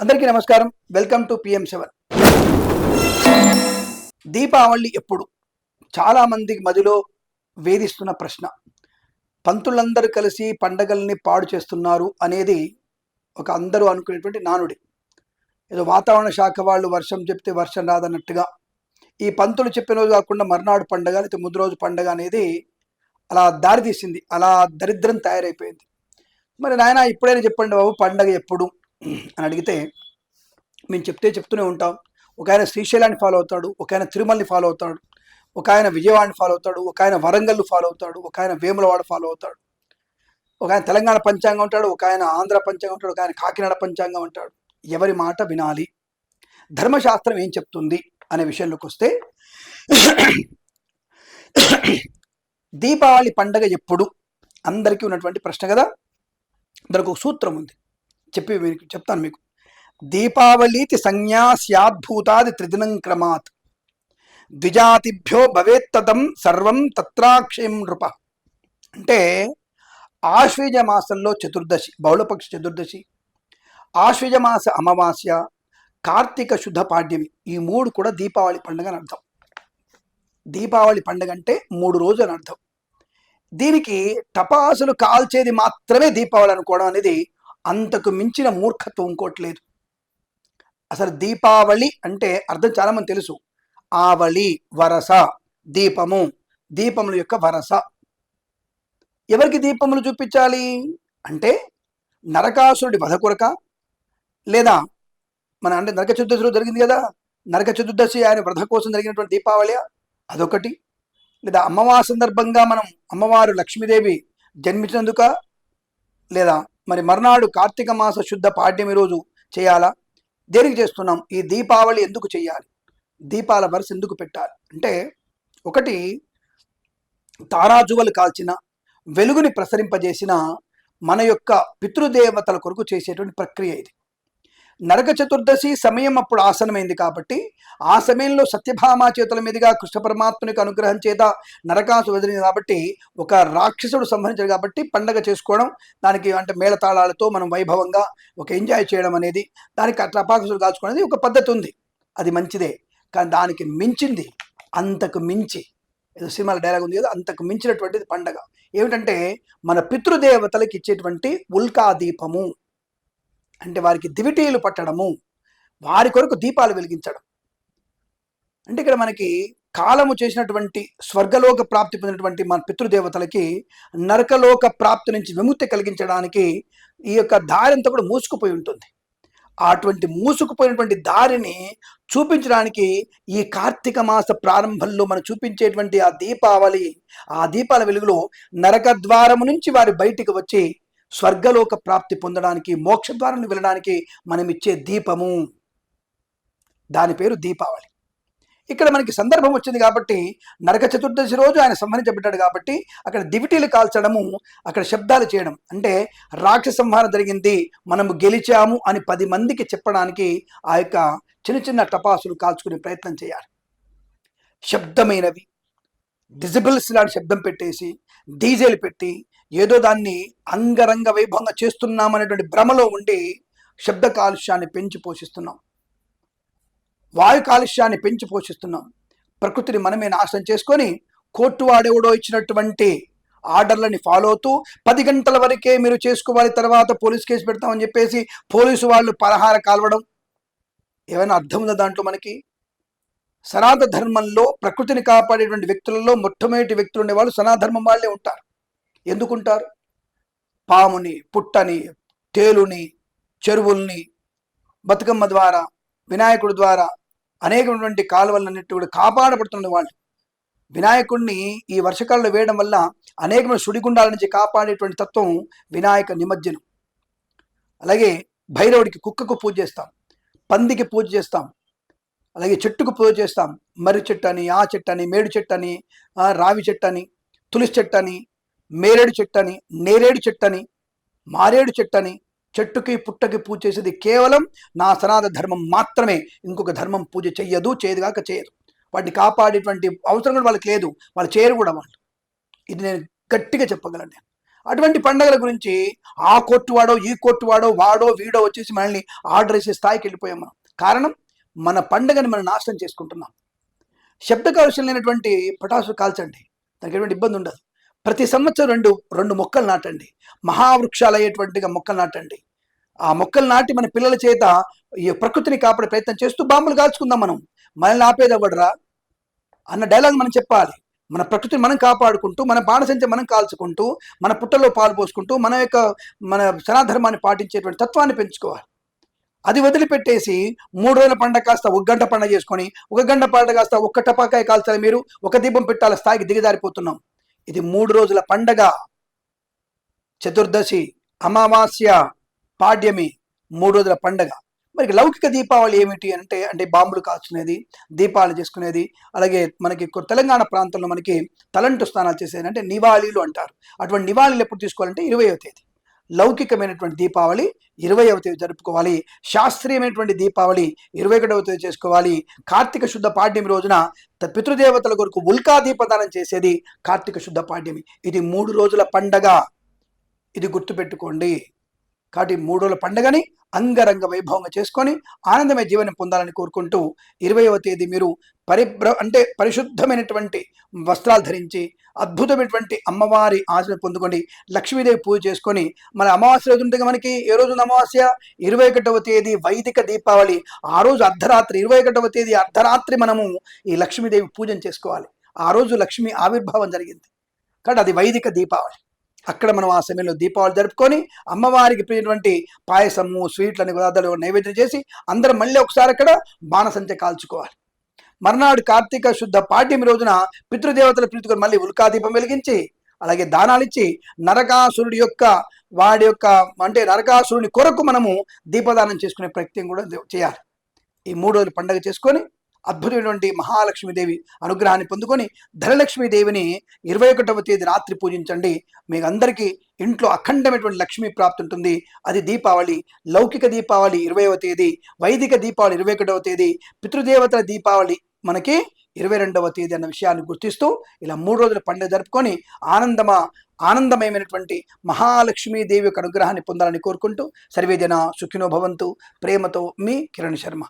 అందరికీ నమస్కారం. Welcome to PM seven. Deepavali ఎప్పుడు? చాలామంది మదిలో వేధిస్తున్న ప్రశ్న. పంతులందరూ కలిసి పండగల్ని పాడు చేస్తున్నారు అనేది ఒక అందరూ అనుకునేటువంటి నానుడి. ఏదో వాతావరణ శాఖ వాళ్ళు వర్షం చెప్తే వర్షం రాదన్నట్టుగా. ఈ పంతులు చెప్పిన రోజు కాకుండా మర్నాడు పండగ లేకపోతే ముందు రోజు పండగ అనేది అలా దారితీసింది. అలా దరిద్రం తయారైపోయింది. మరి నాయన ఇప్పుడైనా చెప్పండి బాబు పండగ ఎప్పుడు? అని అడిగితే మేము చెప్తే చెప్తూనే ఉంటాం. ఒక ఆయన శ్రీశైలాన్ని ఫాలో అవుతాడు ఒక ఆయన తిరుమలని ఫాలో అవుతాడు ఒక ఆయన విజయవాడని ఫాలో అవుతాడు ఒక ఆయన వరంగల్ ఫాలో అవుతాడు ఒక ఆయన వేములవాడ ఫాలో అవుతాడు. ఒక ఆయన తెలంగాణ పంచాంగం ఉంటాడు ఒక ఆయన ఆంధ్ర పంచాంగం ఉంటాడు ఒక ఆయన కాకినాడ పంచాంగం ఉంటాడు. ఎవరి మాట వినాలి? ధర్మశాస్త్రం ఏం చెప్తుంది? అనే విషయంలోకి వస్తే దీపావళి పండగ ఎప్పుడు? అందరికీ ఉన్నటువంటి ప్రశ్న కదా? దానికి ఒక సూత్రం ఉంది. చెప్పి మీకు చెప్తాను మీకు. దీపావళీతి సంజ్ఞా స్యాద్భూతాది త్రిదినం క్రమాత్. ద్విజాతిభ్యో భవేత్తదం సర్వం తత్రాక్షయం నృప. అంటే ఆశ్వీజ మాసంలో చతుర్దశి బహుళపక్ష చతుర్దశి ఆశ్వీజ మాస అమావాస్య కార్తీక శుద్ధ పాడ్యమి ఈ మూడు కూడా దీపావళి పండుగ అని అర్థం. దీపావళి పండుగ అంటే మూడు రోజులు అని అర్థం. దీనికి టపాసులు కాల్చేది మాత్రమే దీపావళి అనుకోవడం అనేది అంతకు మించిన మూర్ఖత్వం ఇంకోటి లేదు. అసలు దీపావళి అంటే అర్థం చాలా మంది తెలుసు. ఆవళి వరస దీపము దీపముల యొక్క వరస. ఎవరికి దీపములు చూపించాలి? అంటే నరకాసురుడి వధ కొరక లేదా మన అంటే నరక చతుర్దశిలో జరిగింది కదా నరక చతుర్దశి ఆయన వృధ కోసం జరిగినటువంటి దీపావళి అదొకటి. లేదా అమ్మవారి సందర్భంగా మనం అమ్మవారు లక్ష్మీదేవి జన్మించినందుక లేదా మరి మర్నాడు కార్తీక మాస శుద్ధ పాడ్యమి రోజు చేయాలా? దేనికి చేస్తున్నాం? ఈ దీపావళి ఎందుకు చేయాలి? దీపాల వరుస ఎందుకు పెట్టాలి? అంటే ఒకటి తారాజువలు కాల్చిన వెలుగుని ప్రసరింపజేసిన మన యొక్క పితృదేవతల కొరకు చేసేటువంటి ప్రక్రియ ఇది. నరక చతుర్దశి సమయం అప్పుడు ఆసనమైంది కాబట్టి ఆ సమయంలో సత్యభామ చేతుల మీదుగా కృష్ణ పరమాత్మునికి అనుగ్రహం చేత నరకాసు వదిలింది కాబట్టి ఒక రాక్షసుడు సంహరించాడు కాబట్టి పండగ చేసుకోవడం దానికి అంటే మేళతాళాలతో మనం వైభవంగా ఒక ఎంజాయ్ చేయడం అనేది దానికి అట్లా కాల్చుకోవడం ఒక పద్ధతి ఉంది. అది మంచిదే. కానీ దానికి మించింది అంతకు మించి ఏదో సినిమాల డైలాగ్ ఉంది కదా అంతకు మించినటువంటిది పండగ. ఏమిటంటే మన పితృదేవతలకు ఇచ్చేటువంటి ఉల్కా దీపము అంటే వారికి దివిటీలు పట్టడము వారి కొరకు దీపాలు వెలిగించడం. అంటే ఇక్కడ మనకి కాలము చేసినటువంటి స్వర్గలోక ప్రాప్తి పొందినటువంటి మన పితృదేవతలకి నరకలోక ప్రాప్తి నుంచి విముక్తి కలిగించడానికి ఈ యొక్క దారి అంతా కూడా మూసుకుపోయి ఉంటుంది. అటువంటి మూసుకుపోయినటువంటి దారిని చూపించడానికి ఈ కార్తీక మాస ప్రారంభంలో మనం చూపించేటువంటి ఆ దీపావళి ఆ దీపాల వెలుగులో నరక ద్వారము నుంచి వారి బయటికి వచ్చి స్వర్గలోక ప్రాప్తి పొందడానికి మోక్షద్వారాన్ని వెళ్ళడానికి మనం ఇచ్చే దీపము. దాని పేరు దీపావళి. ఇక్కడ మనకి సందర్భం వచ్చింది కాబట్టి నరక చతుర్దశి రోజు ఆయన సంహరించబడ్డాడు కాబట్టి అక్కడ దివిటీలు కాల్చడము అక్కడ శబ్దాలు చేయడం. అంటే రాక్ష సంహారం జరిగింది మనము గెలిచాము అని పది మందికి చెప్పడానికి ఆ యొక్క చిన్న చిన్న టపాసులు కాల్చుకునే ప్రయత్నం చేయాలి. శబ్దమైనవి. డిజిబుల్స్ లాంటి శబ్దం పెట్టేసి డీజేలు పెట్టి ఏదో దాన్ని అంగరంగ వైభవంగా చేస్తున్నామనేటువంటి భ్రమలో ఉండి శబ్ద కాలుష్యాన్ని పెంచి పోషిస్తున్నాం. వాయు కాలుష్యాన్ని పెంచి పోషిస్తున్నాం. ప్రకృతిని మనమే నాశనం చేసుకొని కోర్టు వాడెవడో ఇచ్చినటువంటి ఆర్డర్లని ఫాలో అవుతూ పది గంటల వరకే మీరు చేసుకోవాలి తర్వాత పోలీస్ కేసు పెడతామని చెప్పేసి పోలీసు వాళ్ళు పలహార కాల్వడం. ఏమైనా అర్థం ఉందా దాంట్లో మనకి? సనాతన ధర్మంలో ప్రకృతిని కాపాడేటువంటి వ్యక్తులలో మొట్టమొదటి వ్యక్తులు ఉండేవాళ్ళు సనాధర్మం వాళ్ళే ఉంటారు. ఎందుకుంటారు? పాముని పుట్టని తేలుని చెరువుల్ని బతుకమ్మ ద్వారా వినాయకుడి ద్వారా అనేకమైనటువంటి కాలువలన్నిటి కూడా కాపాడబడుతున్న వాళ్ళు. వినాయకుడిని ఈ వర్షకాలంలో వేయడం వల్ల అనేకమైన సుడిగుండాల నుంచి కాపాడేటువంటి తత్వం వినాయక నిమజ్జనం. అలాగే భైరవుడికి కుక్కకు పూజ చేస్తాం పందికి పూజ చేస్తాం అలాగే చెట్టుకు పూజ చేస్తాం. మర్రి చెట్టు అని ఆ చెట్టు అని మేడు చెట్టు అని ఆ, రావి చెట్టు అని తులసి చెట్టు అని మేరేడు చెట్టు అని నేరేడు చెట్టు అని మారేడు చెట్టు అని చెట్టుకి పుట్టకి పూజ చేసేది కేవలం నా సనాతన ధర్మం మాత్రమే. ఇంకొక ధర్మం పూజ చెయ్యదు చేయదుగాక చేయదు. వాటిని కాపాడేటువంటి అవసరం కూడా వాళ్ళకి లేదు. వాళ్ళు చేయరు కూడా వాళ్ళు. ఇది నేను గట్టిగా చెప్పగలను నేను. అటువంటి పండగల గురించి ఆ కోర్టు వాడో ఈ కోర్టు వాడో వాడో వీడో వచ్చేసి మనల్ని ఆర్డర్ చేసే స్థాయికి వెళ్ళిపోయాం మనం. కారణం మన పండగని మనం నాశనం చేసుకుంటున్నాం. శబ్ద కాలుష్యం లేనటువంటి పటాసులు కాల్చండి. దానికి ఎటువంటి ఇబ్బంది ఉండదు. ప్రతి సంవత్సరం రెండు రెండు మొక్కలు నాటండి. మహావృక్షాలు అయ్యేటువంటిగా మొక్కలు నాటండి. ఆ మొక్కలు నాటి మన పిల్లల చేత ఈ ప్రకృతిని కాపాడే ప్రయత్నం చేస్తూ బాంబులు కాల్చుకుందాం మనం. మనల్ని ఆపేదవ్వడరా అన్న డైలాగ్ మనం చెప్పాలి. మన ప్రకృతిని మనం కాపాడుకుంటూ మన బాణసంచ మనం కాల్చుకుంటూ మన పుట్టలో పాలు పోసుకుంటూ మన యొక్క మన సనాధర్మాన్ని పాటించేటువంటి తత్వాన్ని పెంచుకోవాలి. అది వదిలిపెట్టేసి మూడు రోజుల పండగ కాస్త ఒక గంట పండగ చేసుకొని ఒక గంట పండగ కాస్త ఒక్క టపాకాయ కాల్చాలి మీరు ఒక దీపం పెట్టాల స్థాయికి దిగజారిపోతున్నాం. ఇది మూడు రోజుల పండగ. చతుర్దశి అమావాస్య పాడ్యమి మూడు రోజుల పండగ. మరి లౌకిక దీపావళి ఏమిటి అంటే అంటే బాంబులు కాల్చుకునేది దీపాలు చేసుకునేది అలాగే మనకి తెలంగాణ ప్రాంతంలో మనకి తలంటు స్నానాలు చేసేది అంటే నివాళీలు అంటారు. అటువంటి నివాళీలు ఎప్పుడు తీసుకోవాలంటే ఇరవయో తేదీ. లౌకికమైనటువంటి దీపావళి ఇరవైవ తేదీ జరుపుకోవాలి. శాస్త్రీయమైనటువంటి దీపావళి ఇరవై ఒకటవ తేదీ చేసుకోవాలి. కార్తీక శుద్ధ పాడ్యమి రోజున పితృదేవతల కొరకు ఉల్కా దీపదానం చేసేది కార్తీక శుద్ధ పాడ్యమి. ఇది మూడు రోజుల పండగ. ఇది గుర్తుపెట్టుకోండి. కాబట్టి మూడు రోజుల పండగని అంగరంగ వైభవంగా చేసుకొని ఆనందమయ జీవనం పొందాలని కోరుకుంటూ ఇరవైవ తేదీ మీరు పరిభ్ర అంటే పరిశుద్ధమైనటువంటి వస్త్రాలు ధరించి అద్భుతమైనటువంటి అమ్మవారి ఆశను పొందుకొని లక్ష్మీదేవి పూజ చేసుకొని మన అమావాస్య రోజు ఉంటుంది మనకి ఏ రోజు అమావాస్య? ఇరవై ఒకటవ తేదీ వైదిక దీపావళి. ఆ రోజు అర్ధరాత్రి ఇరవై ఒకటవ తేదీ అర్ధరాత్రి మనము ఈ లక్ష్మీదేవి పూజను చేసుకోవాలి. ఆ రోజు లక్ష్మీ ఆవిర్భావం జరిగింది. కాబట్టి అది వైదిక దీపావళి. అక్కడ మనం ఆ సమయంలో దీపావళి జరుపుకొని అమ్మవారికి ప్రియటువంటి పాయసము స్వీట్లని పదార్థాలు నైవేద్యం చేసి అందరం మళ్ళీ ఒకసారి అక్కడ బాణసంచ కాల్చుకోవాలి. మర్నాడు కార్తీక శుద్ధ పాడ్యమి రోజున పితృదేవతల ప్రీతికొని మళ్ళీ ఉల్కాదీపం వెలిగించి అలాగే దానాలిచ్చి నరకాసురుడి యొక్క వాడి యొక్క అంటే నరకాసురుని కొరకు మనము దీపదానం చేసుకునే ప్రయత్నం కూడా చేయాలి. ఈ మూడు రోజులు పండగ చేసుకొని అద్భుతమైనటువంటి మహాలక్ష్మీదేవి అనుగ్రహాన్ని పొందుకొని ధనలక్ష్మీదేవిని ఇరవై ఒకటవ తేదీ రాత్రి పూజించండి. మీకు అందరికీ ఇంట్లో అఖండమైనటువంటి లక్ష్మీ ప్రాప్తి ఉంటుంది. అది దీపావళి లౌకిక దీపావళి ఇరవైవ తేదీ వైదిక దీపావళి ఇరవై ఒకటవ తేదీ పితృదేవతల దీపావళి మనకి ఇరవై రెండవ తేదీ అన్న విషయాన్ని గుర్తిస్తూ ఇలా మూడు రోజుల పండుగ జరుపుకొని ఆనందమా ఆనందమయమైనటువంటి మహాలక్ష్మీదేవి యొక్క అనుగ్రహాన్ని పొందాలని కోరుకుంటూ సర్వేజన సుఖినో భవంతు. ప్రేమతో మీ కిరణ్ శర్మ.